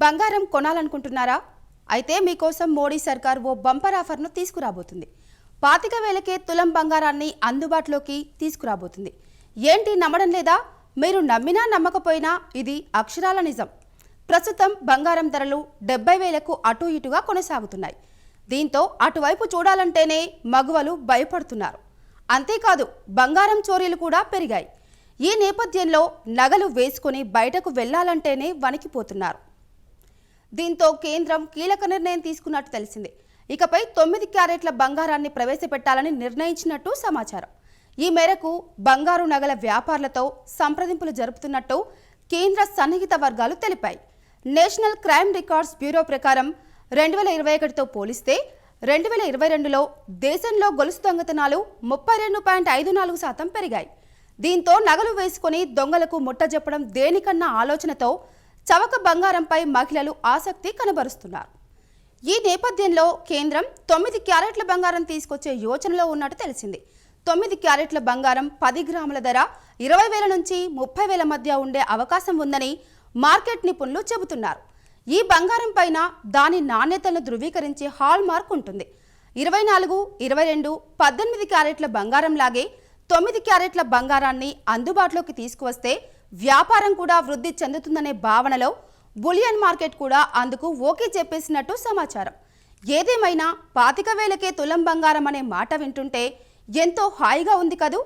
బంగారం కొనాలనుకుంటున్నారా? అయితే మీకోసం మోడీ సర్కార్ ఓ బంపర్ ఆఫర్ను తీసుకురాబోతుంది. పాతిక వేలకే తులం బంగారాన్ని అందుబాటులోకి తీసుకురాబోతుంది. ఏంటి నమ్మడం లేదా? మీరు నమ్మినా నమ్మకపోయినా ఇది అక్షరాల నిజం. ప్రస్తుతం బంగారం ధరలు డెబ్బై వేలకు అటు ఇటుగా కొనసాగుతున్నాయి. దీంతో అటువైపు చూడాలంటేనే మగువలు భయపడుతున్నారు. అంతేకాదు బంగారం చోరీలు కూడా పెరిగాయి. ఈ నేపథ్యంలో నగలు వేసుకొని బయటకు వెళ్ళాలంటేనే వణికిపోతున్నారు. దీంతో కేంద్రం కీలక నిర్ణయం తీసుకున్నట్టు తెలిసింది. ఇకపై తొమ్మిది క్యారెట్ల బంగారాన్ని ప్రవేశపెట్టాలని నిర్ణయించినట్టు సమాచారం. ఈ మేరకు బంగారు నగల వ్యాపారులతో సంప్రదింపులు జరుపుతున్నట్టు కేంద్ర సన్నిహిత వర్గాలు తెలిపాయి. నేషనల్ క్రైమ్ రికార్డ్స్ బ్యూరో ప్రకారం రెండు వేల ఇరవై ఒకటితో పోలిస్తే రెండు వేల ఇరవై రెండులో దేశంలో గొలుసు దొంగతనాలు ముప్పై రెండు పాయింట్ ఐదు నాలుగు శాతం పెరిగాయి. దీంతో నగలు వేసుకొని దొంగలకు ముట్టజెప్పడం దేనికన్నా ఆలోచనతో చవక బంగారంపై మహిళలు ఆసక్తి కనబరుస్తున్నారు. ఈ నేపథ్యంలో కేంద్రం తొమ్మిది క్యారెట్ల బంగారం తీసుకొచ్చే యోచనలో ఉన్నట్టు తెలిసింది. తొమ్మిది క్యారెట్ల బంగారం పది గ్రాముల ధర ఇరవై వేల నుంచి ముప్పై వేల మధ్య ఉండే అవకాశం ఉందని మార్కెట్ నిపుణులు చెబుతున్నారు. ఈ బంగారం పైన దాని నాణ్యతను ధృవీకరించే హాల్ మార్క్ ఉంటుంది. ఇరవై నాలుగు ఇరవై రెండు పద్దెనిమిది క్యారెట్ల బంగారం లాగే తొమ్మిది క్యారెట్ల బంగారాన్ని అందుబాటులోకి తీసుకువస్తే వ్యాపారం కూడా వృద్ధి చెందుతుందనే భావనలో బులియన్ మార్కెట్ కూడా అందుకు ఓకే చెప్పేసినట్టు సమాచారం. ఏదేమైనా పాతిక వేలకే తులం బంగారం అనే మాట వింటుంటే ఎంతో హాయిగా ఉంది కదూ?